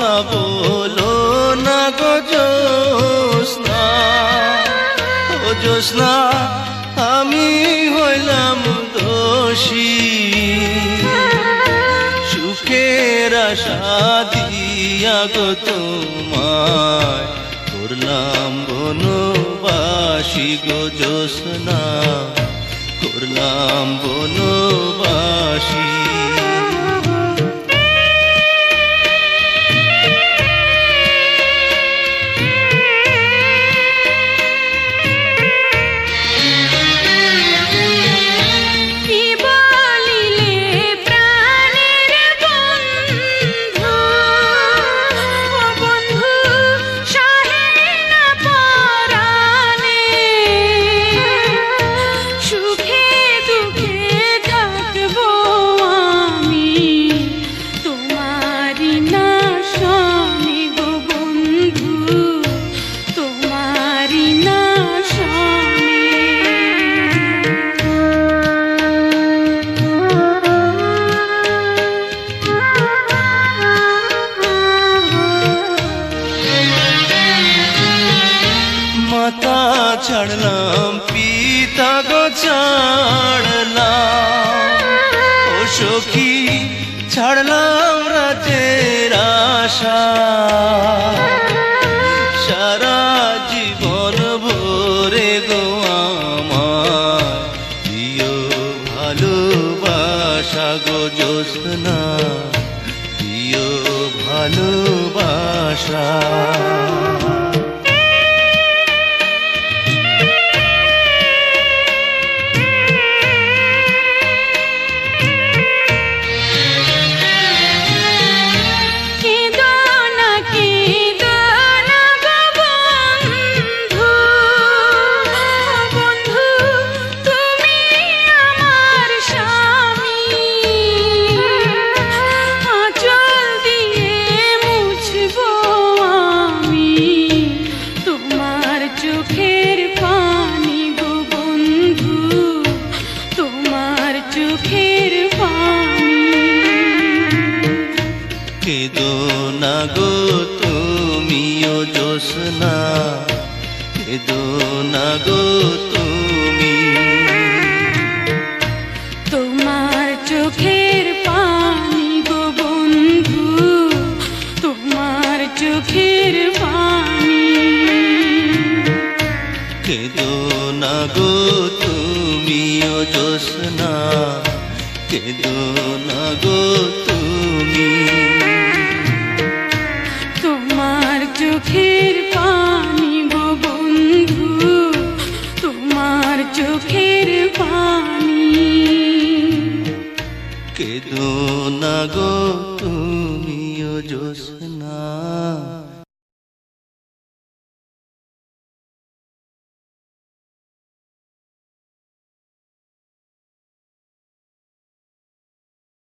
কথা বলো না গো জোসনা ও জোসনা আমি হইলাম দোষী। সুখের আশা দিয়া গো তোমায় করলাম বনবাসী গো জোসনা করলাম বনবাসী ছাড়লাম, পিতা গো ছাড়লাম। ও সখী, ছাড়লাম রাতের আশা। সারা জীবন ভরে গো আমার, দিও ভালোবাসা গো জোসনা দিও ভালোবাসা। জোসনা কেদো না গো তুমি। তোমার চোখের পানি গো বন্ধু তোমার চোখের পানি। কেদো না গো তুমিও জোসনা কেদো না গো তুমি। চোখের পানি গো বন্ধু তোমার চোখের পানি। কেদো না গো তুমিও জোসনা